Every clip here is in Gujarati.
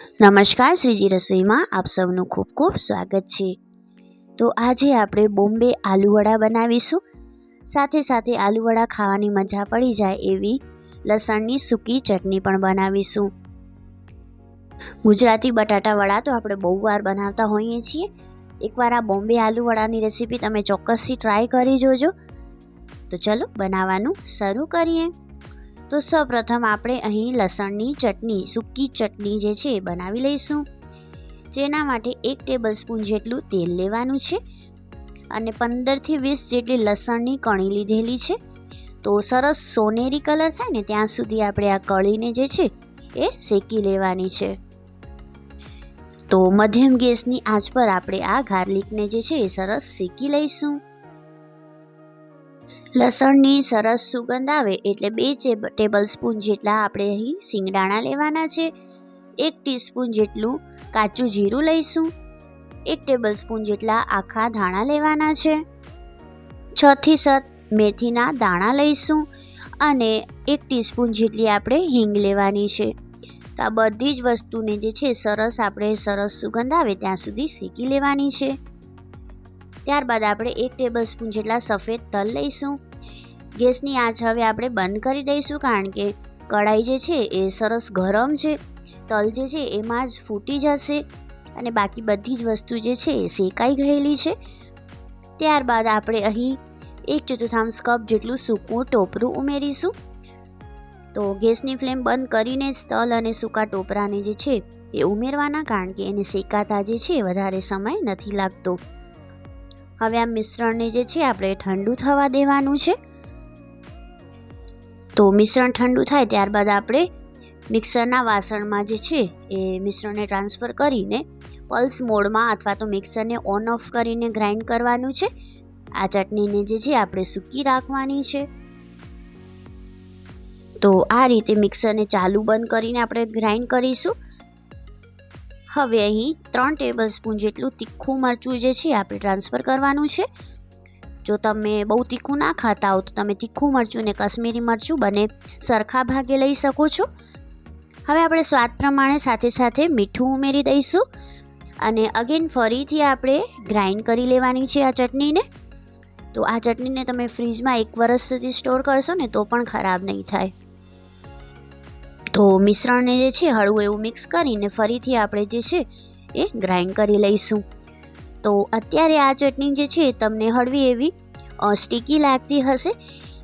નમસ્કાર, શ્રીજી રસોઈમાં આપ સૌનું ખૂબ ખૂબ સ્વાગત છે. તો આજે આપણે બોમ્બે આલુવડા બનાવીશું. સાથે સાથે આલુવડા ખાવાની મજા પડી જાય એવી લસણની સૂકી ચટણી પણ બનાવીશું. ગુજરાતી બટાટા વડા તો આપણે બહુ વાર બનાવતા હોઈએ છીએ. એકવાર આ બોમ્બે આલુવડાની રેસીપી તમે ચોક્કસથી ટ્રાય કરી જોજો. તો ચલો બનાવવાનું શરૂ કરીએ. તો સૌપ્રથમ આપણે અહીં લસણની ચટણી, સૂકી ચટણી જે છે એ બનાવી લઈશું. જેના માટે એક ટેબલ સ્પૂન જેટલું તેલ લેવાનું છે અને પંદરથી વીસ જેટલી લસણની કણી લીધેલી છે. તો સરસ સોનેરી કલર થાય ને ત્યાં સુધી આપણે આ કળીને જે છે એ શેકી લેવાની છે. તો મધ્યમ ગેસની આંચ પર આપણે આ ગાર્લિકને જે છે એ સરસ શેકી લઈશું. લસણની સરસ સુગંધ આવે એટલે બે ટેબલ સ્પૂન જેટલા આપણે અહીં સિંગદાણા લેવાના છે. એક ટીસ્પૂન જેટલું કાચું જીરું લઈશું. એક ટેબલ સ્પૂન જેટલા આખા ધાણા લેવાના છે. છથી સાત મેથીના દાણા લઈશું અને એક ટીસ્પૂન જેટલી આપણે હિંગ લેવાની છે. તો આ બધી જ વસ્તુને જે છે સરસ આપણે સરસ સુગંધ આવે ત્યાં સુધી શેકી લેવાની છે. ત્યારબાદ આપણે એક ટેબલ સ્પૂન જેટલા સફેદ તલ લઈશું. ગેસની આંચ હવે આપણે બંધ કરી દઈશું કારણ કે કઢાઈ જે છે એ સરસ ગરમ છે. તલ જે છે એમાં જ ફૂટી જશે અને બાકી બધી જ વસ્તુ જે છે એ શેકાઈ ગયેલી છે. ત્યારબાદ આપણે અહીં એક ચતુર્થાંશ કપ જેટલું સૂકું ટોપરું ઉમેરીશું. તો ગેસની ફ્લેમ બંધ કરીને જ તલ અને સૂકા ટોપરાને જે છે એ ઉમેરવાના કારણ કે એને શેકાતા જે છે વધારે સમય નથી લાગતો. હવે આ મિશ્રણને જે છે, આપણે ઠંડુ થવા દેવાનું છે. તો મિશ્રણ ઠંડુ થાય ત્યારબાદ આપણે મિક્સરના વાસણમાં જે છે, એ મિશ્રણને ટ્રાન્સફર કરીને પલ્સ મોડમાં અથવા તો મિક્સરને ઓન ઓફ કરીને ગ્રાઇન્ડ કરવાનું છે. આ ચટણીને જે છે, આપણે સૂકી રાખવાની છે. તો આ રીતે મિક્સરને ચાલુ બંધ કરીને આપણે ગ્રાઇન્ડ કરીશું. હવે અહીં ત્રણ ટેબલ સ્પૂન જેટલું તીખું મરચું જે છે આપણે ટ્રાન્સફર કરવાનું છે. જો તમે બહુ તીખું ના ખાતા હો તો તમે તીખું મરચું ને કશ્મીરી મરચું બંને સરખા ભાગે લઈ શકો છો. હવે આપણે સ્વાદ પ્રમાણે સાથે સાથે મીઠું ઉમેરી દઈશું અને અગેન ફરીથી આપણે ગ્રાઇન્ડ કરી લેવાની છે આ ચટણીને. તો આ ચટણીને તમે ફ્રીજમાં એક વરસ સુધી સ્ટોર કરશો ને તો પણ ખરાબ નહીં થાય. તો મિશ્રણને જે છે, હળવું એવું મિક્સ કરીને ફરીથી આપણે જે છે, એ ગ્રાઇન્ડ કરી લઈશું. તો અત્યારે આ ચટણી જે છે, તમને હળવી એવી સ્ટીકી લાગતી હશે,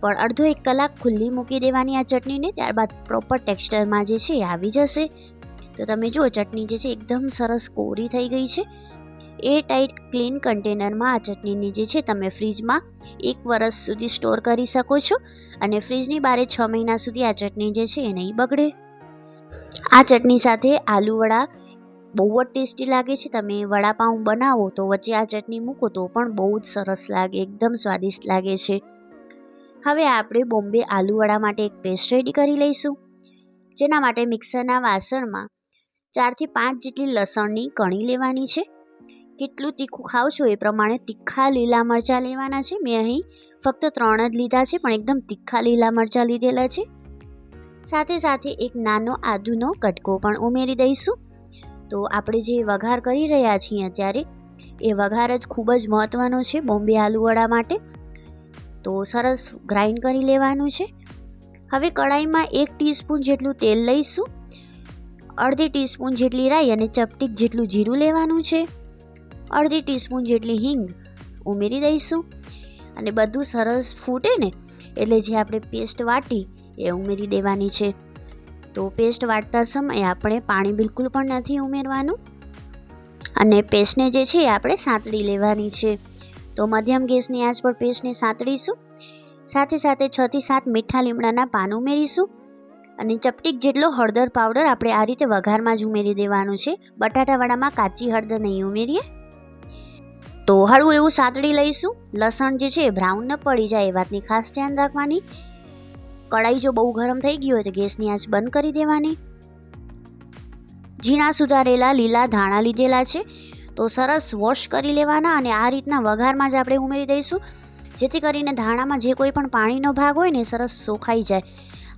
પણ અડધો એક કલાક ખુલ્લી મૂકી દેવાની આ ચટણીને, ત્યારબાદ પ્રોપર ટેક્સચરમાં જે છે, એ આવી જશે. તો તમે જુઓ, ચટણી જે છે, એકદમ સરસ કોરી થઈ ગઈ છે. એ ટાઈટ ક્લીન કન્ટેનરમાં આ ચટણીને જે છે તમે ફ્રીજમાં એક વર્ષ સુધી સ્ટોર કરી શકો છો અને ફ્રીજની બારે છ મહિના સુધી આ ચટણી જે છે એ નહીં બગડે. આ ચટણી સાથે આલુવડા બહુ જ ટેસ્ટી લાગે છે. તમે વડાપાઉં બનાવો તો વચ્ચે આ ચટણી મૂકો તો પણ બહુ જ સરસ લાગે, એકદમ સ્વાદિષ્ટ લાગે છે. હવે આપણે બોમ્બે આલુવડા માટે એક પેસ્ટ રેડી કરી લઈશું, જેના માટે મિક્સરના વાસણમાં ચારથી પાંચ જેટલી લસણની કણી લેવાની છે. કેટલું તીખું ખાવ છો એ પ્રમાણે તીખા લીલા મરચાં લેવાના છે. મેં અહીં ફક્ત ત્રણ જ લીધા છે, પણ એકદમ તીખા લીલા મરચાં લીધેલા છે. સાથે સાથે એક નાનો આદુનો કટકો પણ ઉમેરી દઈશું. તો આપણે જે વઘાર કરી રહ્યા છીએ અત્યારે, એ વઘાર જ ખૂબ જ મહત્ત્વનો છે બોમ્બે આલુવડા માટે. તો સરસ ગ્રાઇન્ડ કરી લેવાનું છે. હવે કડાઈમાં એક ટીસ્પૂન જેટલું તેલ લઈશું. અડધી ટીસ્પૂન જેટલી રાઈ અને ચપટીક જેટલું જીરું લેવાનું છે. અડધી ટીસ્પૂન જેટલી હિંગ ઉમેરી દઈશું. અને બધું સરસ ફૂટે ને, એટલે જે આપણે પેસ્ટ વાટી એ ઉમેરી દેવાની છે. તો પેસ્ટ વાટતા સમયે આપણે પાણી બિલકુલ પણ નથી ઉમેરવાનું. અને પેસ્ટને જે છે એ આપણે સાંતળી લેવાની છે. તો મધ્યમ ગેસની આંચ પર પેસ્ટને સાંતળીશું. સાથે સાથે છથી સાત મીઠા લીમડાના પાન ઉમેરીશું. અને ચપટીક જેટલો હળદર પાવડર આપણે આ રીતે વઘારમાં જ ઉમેરી દેવાનું છે. બટાટાવાળામાં કાચી હળદર નહીં ઉમેરીએ. તો હળવું એવું સાતડી લઈશું. લસણ જે છે બ્રાઉન ન પડી જાય, એ વાતની ખાસ ધ્યાન રાખવાની. કડાઈ જો બહુ ગરમ થઈ ગઈ હોય તો ગેસની આંચ બંધ કરી દેવાની. ઝીણા સુધારેલા લીલા ધાણા લીધેલા છે. તો સરસ વોશ કરી લેવાના અને આ રીતના વઘારમાં જ આપણે ઉમેરી દઈશું. જેથી કરીને ધાણામાં જે કોઈ પણ પાણીનો ભાગ હોય ને સરસ સોખાઈ જાય.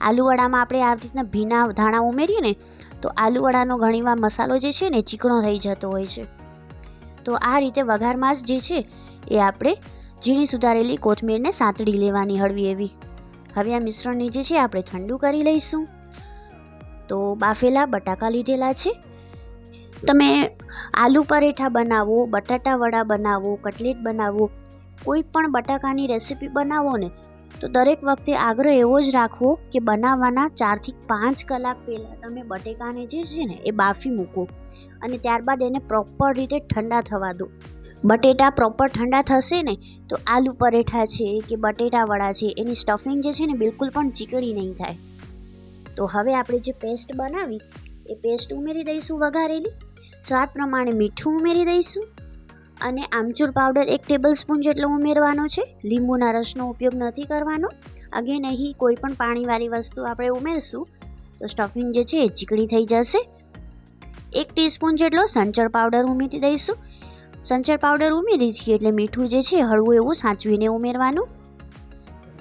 આલુવડામાં આપણે આ રીતના ભીના ધાણા ઉમેરીએ ને, તો આલુવડાનો ઘણીવાર મસાલો જે છે ને ચીકણો થઈ જતો હોય છે. તો આ રીતે વઘારમાં જ જે છે એ આપણે ઝીણી સુધારેલી કોથમીરને સાંતળી લેવાની હળવી એવી. હવે આ મિશ્રણને જે છે આપણે ઠંડુ કરી લઈશું. તો બાફેલા બટાકા લીધેલા છે. તમે આલુ પરેઠા બનાવો, બટાટા વડા બનાવો, કટલેટ બનાવો, કોઈ પણ બટાકાની રેસીપી બનાવો ને તો દરેક વખતે આગ્રહ એવો જ રાખવો કે બનાવવાના ચારથી પાંચ કલાક પહેલાં તમે બટેકાને જે છે ને એ બાફી મૂકો અને ત્યારબાદ એને પ્રોપર રીતે ઠંડા થવા દો. બટેટા પ્રોપર ઠંડા થશે ને તો આલુ પરેઠા છે કે બટેટા વડા છે એની સ્ટફિંગ જે છે ને બિલકુલ પણ ચીકણી નહીં થાય. તો હવે આપણે જે પેસ્ટ બનાવી એ પેસ્ટ ઉમેરી દઈશું વઘારેલી. સ્વાદ પ્રમાણે મીઠું ઉમેરી દઈશું. અને આમચૂર પાવડર એક ટેબલ સ્પૂન જેટલો ઉમેરવાનો છે. લીંબુના રસનો ઉપયોગ નથી કરવાનો. અગેન અહીં કોઈ પણ પાણીવાળી વસ્તુ આપણે ઉમેરશું. તો સ્ટફિંગ જે છે એ ચીકણી થઈ જશે. એક ટીસ્પૂન જેટલો સંચળ પાવડર ઉમેરી દઈશું. સંચર પાવડર ઉમેરી છીએ એટલે મીઠું જે છે હળવું એવું સાચવીને ઉમેરવાનું.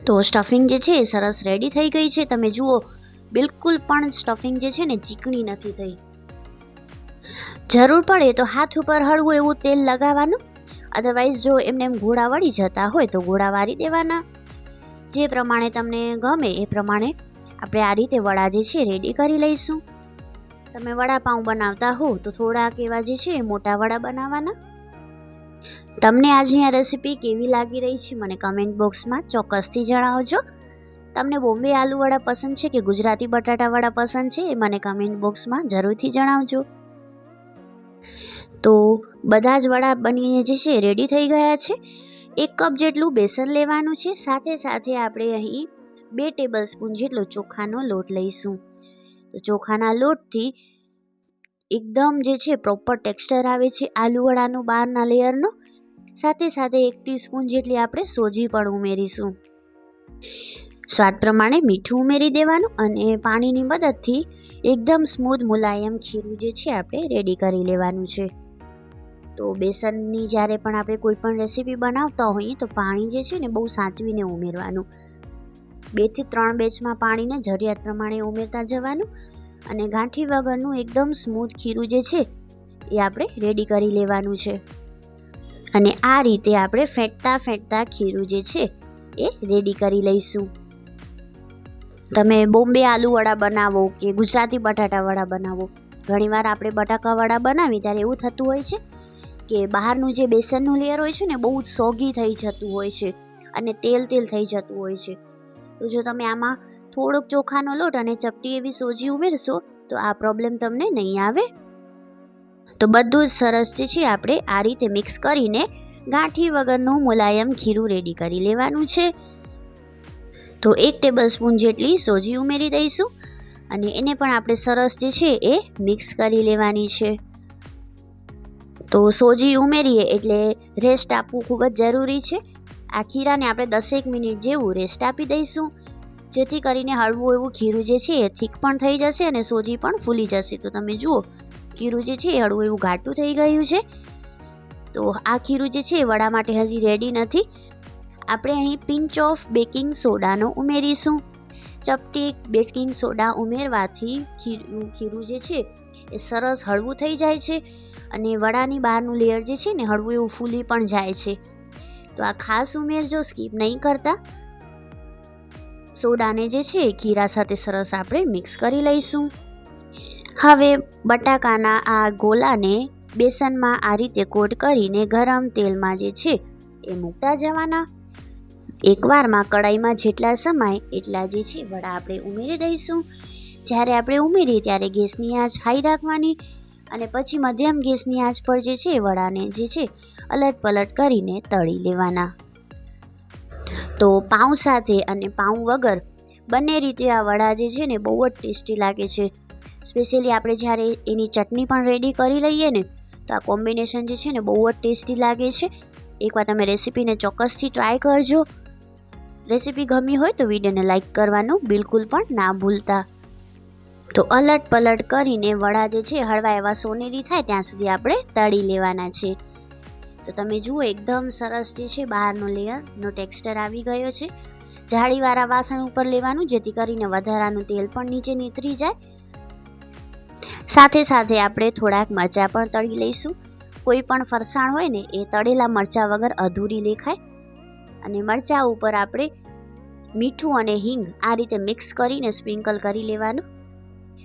તો સ્ટફિંગ જે છે એ સરસ રેડી થઈ ગઈ છે. તમે જુઓ, બિલકુલ પણ સ્ટફિંગ જે છે ને ચીકણી નથી થઈ. જરૂર પડે તો હાથ ઉપર હળવું એવું તેલ લગાવવાનું. અધરવાઇઝ જો એમને એમ ગોળા વળી જતા હોય તો ગોળા વાળી દેવાના. જે પ્રમાણે તમને ગમે એ પ્રમાણે આપણે આ રીતે વડા જે છે રેડી કરી લઈશું. તમે વડાપાઉં બનાવતા હો તો થોડાક એવા જે છે એ મોટા વડા બનાવવાના. તમને આજની આ રેસીપી કેવી લાગી રહી છે મને કમેન્ટ બોક્સમાં ચોક્કસથી જણાવજો. તમને બોમ્બે આલુવડા પસંદ છે કે ગુજરાતી બટાટા વડા પસંદ છે એ મને કમેન્ટ બોક્સમાં જરૂરથી જણાવજો. તો બધા જ વડા બનીને જે છે રેડી થઈ ગયા છે. એક કપ જેટલું બેસન લેવાનું છે, સાથે સાથે આપણે અહીં બે ટેબલ સ્પૂન જેટલો ચોખાનો લોટ લઈશું. તો ચોખાના લોટથી એકદમ જે છે પ્રોપર ટેક્સચર આવે છે આલુવડાનું બહારના લેયરનો સાથે સાથે એક ટીસ્પૂન જેટલી આપણે સોજી પણ ઉમેરીશું. સ્વાદ પ્રમાણે મીઠું ઉમેરી દેવાનું અને પાણીની મદદથી એકદમ સ્મૂધ મુલાયમ ખીરું જે છે, આપણે રેડી કરી લેવાનું છે. તો બેસનની જ્યારે પણ આપણે કોઈ પણ રેસીપી બનાવતા હોઈએ તો પાણી જે છે ને બહુ સાચવીને ઉમેરવાનું. બેથી ત્રણ બેચમાં પાણીને જરૂરિયાત પ્રમાણે ઉમેરતા જવાનું અને ગાંઠી વગરનું એકદમ સ્મૂથ ખીરું જે છે એ આપણે રેડી કરી લેવાનું છે. અને આ રીતે આપણે ફેંટતા ફેંટતા ખીરું જે છે એ રેડી કરી લઈશું. તમે બોમ્બે આલુવડા બનાવો કે ગુજરાતી બટાટાવડા બનાવો. ઘણીવાર આપણે બટાકાવડા બનાવી ત્યારે એવું થતું હોય છે કે બહારનું જે બેસનનું લેયર હોય છે ને, બહુ જ સોગી થઈ જતું હોય છે અને તેલ તેલ થઈ જતું હોય છે. તો જો તમે આમાં થોડોક ચોખાનો લોટ અને ચપટી એવી સોજી ઉમેરશો, તો આ પ્રોબ્લેમ તમને નહીં આવે. તો બધું જ સરસ જે છે, આપણે આ રીતે મિક્સ કરીને ગાંઠી વગરનું મુલાયમ ખીરું રેડી કરી લેવાનું છે. તો એક ટેબલ સ્પૂન જેટલી સોજી ઉમેરી દઈશું અને એને પણ આપણે સરસ જે છે, એ મિક્સ કરી લેવાની છે. તો સોજી ઉમેરીએ એટલે રેસ્ટ આપવું ખૂબ જ જરૂરી છે. આ ખીરાને આપણે દસેક મિનિટ જેવું રેસ્ટ આપી દઈશું. જેથી કરીને હળવું એવું ખીરું જે છે એ થીક પણ થઈ જશે અને સોજી પણ ફૂલી જશે. તો તમે જુઓ, ખીરું જે છે એ હળવું એવું ઘાટું થઈ ગયું છે. તો આ ખીરું જે છે એ વડા માટે હજી રેડી નથી. આપણે અહીં પિંચ ઓફ બેકિંગ સોડાનો ઉમેરીશું. ચપટી બેકિંગ સોડા ઉમેરવાથી ખીરું ખીરું જે છે એ સરસ હળવું થઈ જાય છે. અને વડાની બહારનું લેયર જે છે ને, હળવું એવું ફૂલી પણ જાય છે. તો આ ખાસ ઉમેરજો સ્કીપ નહીં કરતા, સોડાને જે છે ખીરા સાથે સરસ આપણે મિક્સ કરી લઈશું. હવે બટાકાના આ ગોલાને બેસનમાં આ રીતે કોટ કરીને ગરમ તેલમાં જે છે એ મૂકતા જવાના. એકવારમાં કડાઈમાં જેટલા સમાય એટલા જે છે વડા આપણે ઉમેરી દઈશું. જ્યારે આપણે ઉમેરીએ ત્યારે ગેસની આંચ હાઈ રાખવાની. અને પછી મધ્યમ ગેસની આંચ પર જે છે વડાને જે છે અલટ પલટ કરીને તળી લેવાના. તો પાઉં સાથે અને પાઉં વગર બંને રીતે આ વડા જે છે ને બહુ જ ટેસ્ટી લાગે છે. સ્પેશિયલી આપણે જ્યારે એની ચટણી પણ રેડી કરી લઈએ ને, તો આ કોમ્બિનેશન જે છે ને બહુ જ ટેસ્ટી લાગે છે. એકવાર તમે રેસીપીને ચોક્કસથી ટ્રાય કરજો. રેસીપી ગમી હોય તો વિડીયોને લાઇક કરવાનું બિલકુલ પણ ના ભૂલતા. તો અલટ પલટ કરીને વડા જે છે, હળવા એવા સોનેરી થાય ત્યાં સુધી આપણે તળી લેવાના છે. તો તમે જુઓ, એકદમ સરસ જે છે, બહારનો લેયરનો ટેક્સચર આવી ગયો છે. જાળીવાળા વાસણ ઉપર લેવાનું, જેથી કરીને વધારાનું તેલ પણ નીચે નીતરી જાય. સાથે સાથે આપણે થોડાક મરચાં પણ તળી લઈશું. કોઈ પણ ફરસાણ હોય ને, એ તળેલા મરચાં વગર અધૂરી દેખાય. અને મરચાં ઉપર આપણે મીઠું અને હિંગ આ રીતે મિક્સ કરીને સ્પ્રિંકલ કરી લેવાનું.